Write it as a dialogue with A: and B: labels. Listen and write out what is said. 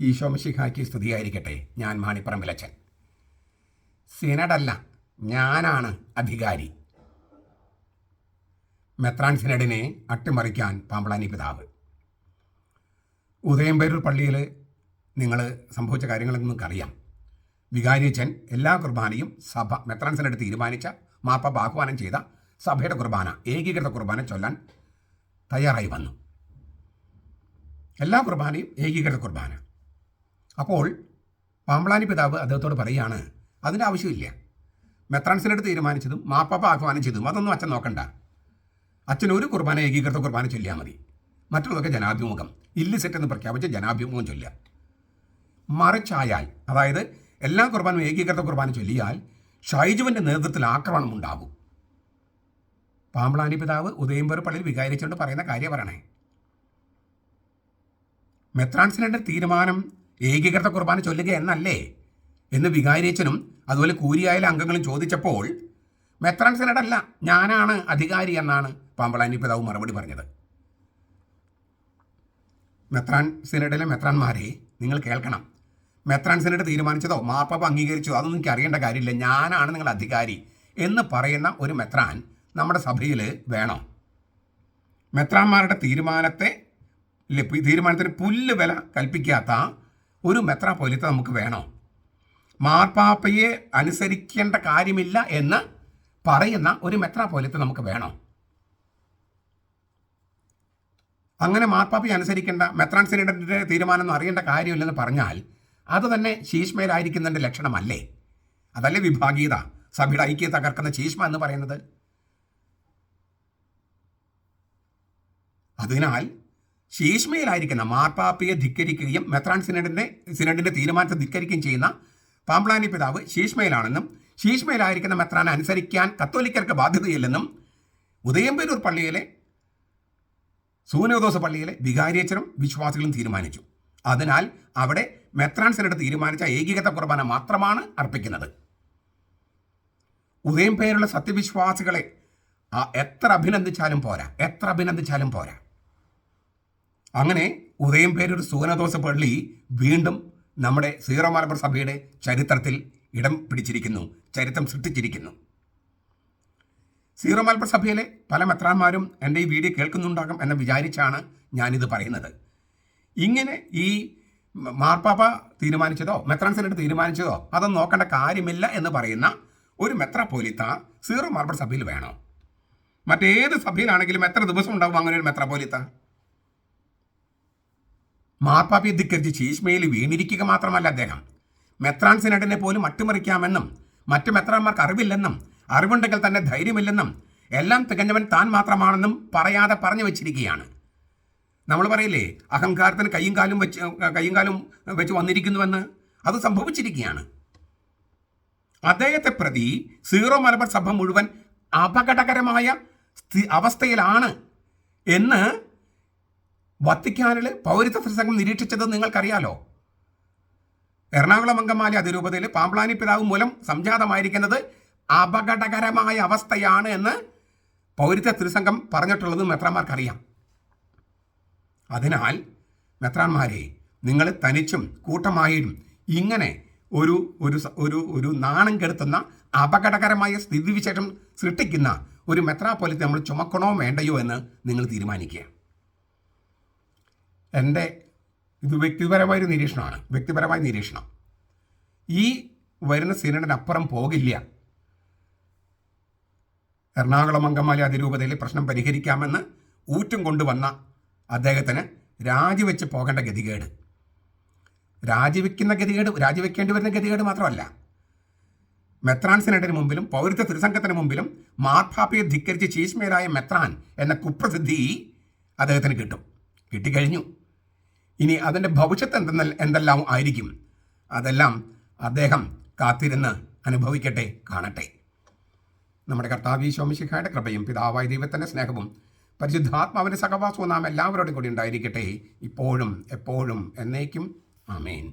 A: ഈശോമിശിഹായ്ക്ക് സ്തുതിയായിരിക്കട്ടെ. ഞാൻ മാണിപ്പറമ്പിലച്ചൻ. സിനഡല്ല ഞാനാണ് അധികാരി. മെത്രാൻ സിനഡിനെ അട്ടിമറിക്കാൻ പാമ്പളാനി പിതാവ്. ഉദയംപേരൂർ പള്ളിയിൽ നിങ്ങൾ സംഭവിച്ച കാര്യങ്ങളൊക്കെ നിങ്ങൾക്കറിയാം. വികാരിയച്ചൻ എല്ലാ കുർബാനയും സഭ മെത്രാൻസിനടുത്ത് തീരുമാനിച്ച മാപ്പ ആഹ്വാനം ചെയ്ത സഭയുടെ കുർബാന ഏകീകൃത കുർബാന ചൊല്ലാൻ തയ്യാറായി വന്നു. എല്ലാ കുർബാനയും ഏകീകൃത കുർബാന. അപ്പോൾ പാമ്പളാനി പിതാവ് അദ്ദേഹത്തോട് പറയുകയാണ് അതിന്റെ ആവശ്യമില്ല. മെത്രാൻസിനടുത്ത് തീരുമാനിച്ചതും മാപ്പാപ്പ ആഹ്വാനം ചെയ്തതും അതൊന്നും അച്ഛൻ നോക്കണ്ട. അച്ഛൻ ഒരു കുർബാന ഏകീകൃത കുർബാന ചൊല്ലിയാൽ മതി. മറ്റുള്ളതൊക്കെ ജനാഭിമുഖം. ഇല്ലിസെറ്റ് എന്ന് പ്രഖ്യാപിച്ച് ജനാഭിമുഖം ചൊല്ലുക. മറിച്ചായാൽ അതായത് എല്ലാ കുർബാനും ഏകീകൃത കുർബാന ചൊല്ലിയാൽ ഷൈജുവിന്റെ നേതൃത്വത്തിൽ ആക്രമണം ഉണ്ടാകും. പാമ്പളാനി പിതാവ് ഉദയംപേർ പള്ളിയിൽ വികാരിച്ചുകൊണ്ട് പറയുന്ന കാര്യം പറയണേ മെത്രാൻസിനയുടെ തീരുമാനം ഏകീകൃത കുർബാന ചൊല്ലുക എന്നല്ലേ? എന്ന് വികാരിയച്ചനും അതുപോലെ കൂരിയായാലും അംഗങ്ങളും ചോദിച്ചപ്പോൾ മെത്രാൻ സിനഡല്ല ഞാനാണ് അധികാരി എന്നാണ് പാമ്പളാനി പിതാവ് മറുപടി പറഞ്ഞത്. മെത്രാൻ സിനഡിലെ മെത്രാന്മാരെ നിങ്ങൾ കേൾക്കണം. മെത്രാൻ സിനഡ് തീരുമാനിച്ചതോ മാപ്പപ്പ അംഗീകരിച്ചതോ അതൊന്നും എനിക്ക് അറിയേണ്ട കാര്യമില്ല. ഞാനാണ് നിങ്ങൾ അധികാരി എന്ന് പറയുന്ന ഒരു മെത്രാൻ നമ്മുടെ സഭയിൽ വേണോ? മെത്രാന്മാരുടെ തീരുമാനത്തെ തീരുമാനത്തിന് പുല്ല് വില കൽപ്പിക്കാത്ത ഒരു മെത്രാപ്പൊലിത്ത നമുക്ക് വേണോ? മാർപ്പാപ്പയെ അനുസരിക്കേണ്ട കാര്യമില്ല എന്ന് പറയുന്ന ഒരു മെത്രാപ്പൊലിത്ത നമുക്ക് വേണോ? അങ്ങനെ മാർപ്പാപ്പയെ അനുസരിക്കേണ്ട മെത്രാൻ തീരുമാനം അറിയേണ്ട കാര്യമില്ലെന്ന് പറഞ്ഞാൽ അത് തന്നെ ശീഷ്മയിലായിരിക്കുന്നതിന്റെ ലക്ഷണമല്ലേ? അതല്ലേ വിഭാഗീയത? സഭയുടെ ഐക്യം തകർക്കുന്ന ശീഷ്മ എന്ന് പറയുന്നത്? അതിനാൽ ശീഷ്മയിലായിരിക്കുന്ന മാർപ്പാപ്പയെ ധിക്കരിക്കുകയും മെത്രാൻ സിനഡിന്റെ സിനഡിന്റെ തീരുമാനത്തെ ധിക്കരിക്കുകയും ചെയ്യുന്ന പാമ്പ്ലാനി പിതാവ് ശീഷ്മയിലാണെന്നും ശീഷ്മയിലായിരിക്കുന്ന മെത്രാനെ അനുസരിക്കാൻ കത്തോലിക്കർക്ക് ബാധ്യതയില്ലെന്നും ഉദയംപേരൂർ പള്ളിയിലെ സൂനോദോസ പള്ളിയിലെ വികാരിയച്ചനും വിശ്വാസികളും തീരുമാനിച്ചു. അതിനാൽ അവിടെ മെത്രാൻ സിനഡ് തീരുമാനിച്ച ഏകീകൃത കുർബാന മാത്രമാണ് അർപ്പിക്കുന്നത്. ഉദയം പേരുള്ള സത്യവിശ്വാസികളെ എത്ര അഭിനന്ദിച്ചാലും പോരാ എത്ര അഭിനന്ദിച്ചാലും പോരാ. അങ്ങനെ ഉദയം പേരൊരു സൂനദോസ പള്ളി വീണ്ടും നമ്മുടെ സീറോ സഭയുടെ ചരിത്രത്തിൽ ഇടം പിടിച്ചിരിക്കുന്നു ചരിത്രം സൃഷ്ടിച്ചിരിക്കുന്നു. സീറോ സഭയിലെ പല മെത്രാന്മാരും എന്റെ ഈ വീഡിയോ കേൾക്കുന്നുണ്ടാകും എന്ന് വിചാരിച്ചാണ് ഞാനിത് പറയുന്നത്. ഇങ്ങനെ ഈ മാർപ്പാപ്പ തീരുമാനിച്ചതോ മെത്രാൻ സെനറ്റ് തീരുമാനിച്ചതോ അതൊന്നും നോക്കേണ്ട കാര്യമില്ല എന്ന് പറയുന്ന ഒരു മെത്രാപോലിത്ത സീറോ മലബാർ സഭയിൽ വേണോ? മറ്റേത് സഭയിലാണെങ്കിലും എത്ര ദിവസം ഉണ്ടാവും അങ്ങനെ ഒരു മെത്രാപ്പോലിത്ത? മാർപ്പാപ്പയെ ധിക്കരിച്ച് ചീഷ്മയിൽ വീണിരിക്കുക മാത്രമല്ല അദ്ദേഹം. മെത്രാൻ സിനഡിനെ പോലും അട്ടിമറിക്കാമെന്നും മറ്റു മെത്രാന്മാർക്ക് അറിവില്ലെന്നും അറിവുണ്ടെങ്കിൽ തന്നെ ധൈര്യമില്ലെന്നും എല്ലാം തികഞ്ഞവൻ താൻ മാത്രമാണെന്നും പറയാതെ പറഞ്ഞു വെച്ചിരിക്കുകയാണ്. നമ്മൾ പറയില്ലേ അഹങ്കാരത്തിന് കയ്യും കാലും വെച്ച് കയ്യും കാലും വെച്ച് വന്നിരിക്കുന്നുവെന്ന്? അത് സംഭവിച്ചിരിക്കുകയാണ്. അദ്ദേഹത്തെ പ്രതി സീറോ മലബാർ സഭ മുഴുവൻ അപകടകരമായ അവസ്ഥയിലാണ് എന്ന് വത്തിക്കാനിൽ പൗരത്വ പ്രസംഗം നിരീക്ഷിച്ചത് നിങ്ങൾക്കറിയാലോ? എറണാകുളം അങ്കമാലി അതിരൂപതയിൽ പാമ്പ്ലാനി പിതാവ് മൂലം സംജാതമായിരിക്കുന്നത് അപകടകരമായ അവസ്ഥയാണ് എന്ന് പൗരത്വ തിരുസംഘം പറഞ്ഞിട്ടുള്ളത് മെത്രാന്മാർക്കറിയാം. അതിനാൽ മെത്രാന്മാരെ നിങ്ങൾ തനിച്ചും കൂട്ടമായും ഇങ്ങനെ ഒരു ഒരു ഒരു ഒരു നാണം കെടുത്തുന്ന അപകടകരമായ സ്ഥിതിവിശേഷം സൃഷ്ടിക്കുന്ന ഒരു മെത്രാപ്പൊലിത്തെ നമ്മൾ ചുമക്കണോ വേണ്ടയോ എന്ന് നിങ്ങൾ തീരുമാനിക്കുക. എന്റെ ഇത് വ്യക്തിപരമായൊരു നിരീക്ഷണമാണ്. വ്യക്തിപരമായ നിരീക്ഷണം. ഈ വരുന്ന സിനഡിനപ്പുറം പോകില്ല. എറണാകുളം അങ്കമാലി അതിരൂപതയിലെ പ്രശ്നം പരിഹരിക്കാമെന്ന് ഊറ്റം കൊണ്ടുവന്ന അദ്ദേഹത്തിന് രാജിവെച്ച് പോകേണ്ട ഗതികേട്. രാജിവെക്കുന്ന ഗതികേട് രാജിവെക്കേണ്ടി വരുന്ന ഗതികേട് മാത്രമല്ല. മെത്രാൻ മുമ്പിലും പൗരത്വ തിരുസംഘത്തിന് മുമ്പിലും മാർപ്പാപ്പയെ ധിക്കരിച്ച് ചീസ്മേരായ മെത്രാൻ എന്ന കുപ്രസിദ്ധി അദ്ദേഹത്തിന് കിട്ടും. കിട്ടിക്കഴിഞ്ഞു. ഇനി അതിന്റെ ഭവിഷ്യത്ത് എന്തെന്ന എന്തെല്ലാം ആയിരിക്കും? അതെല്ലാം അദ്ദേഹം കാത്തിരുന്ന് അനുഭവിക്കട്ടെ കാണട്ടെ. നമ്മുടെ കർത്താവ് ശോമിശിഖായുടെ കൃപയും പിതാവായ ദൈവത്തിന്റെ സ്നേഹവും പരിശുദ്ധാത്മാവിന്റെ സഹവാസവും നാം എല്ലാവരോടും കൂടി ഉണ്ടായിരിക്കട്ടെ. ഇപ്പോഴും എപ്പോഴും എന്നേക്കും. ആമേൻ.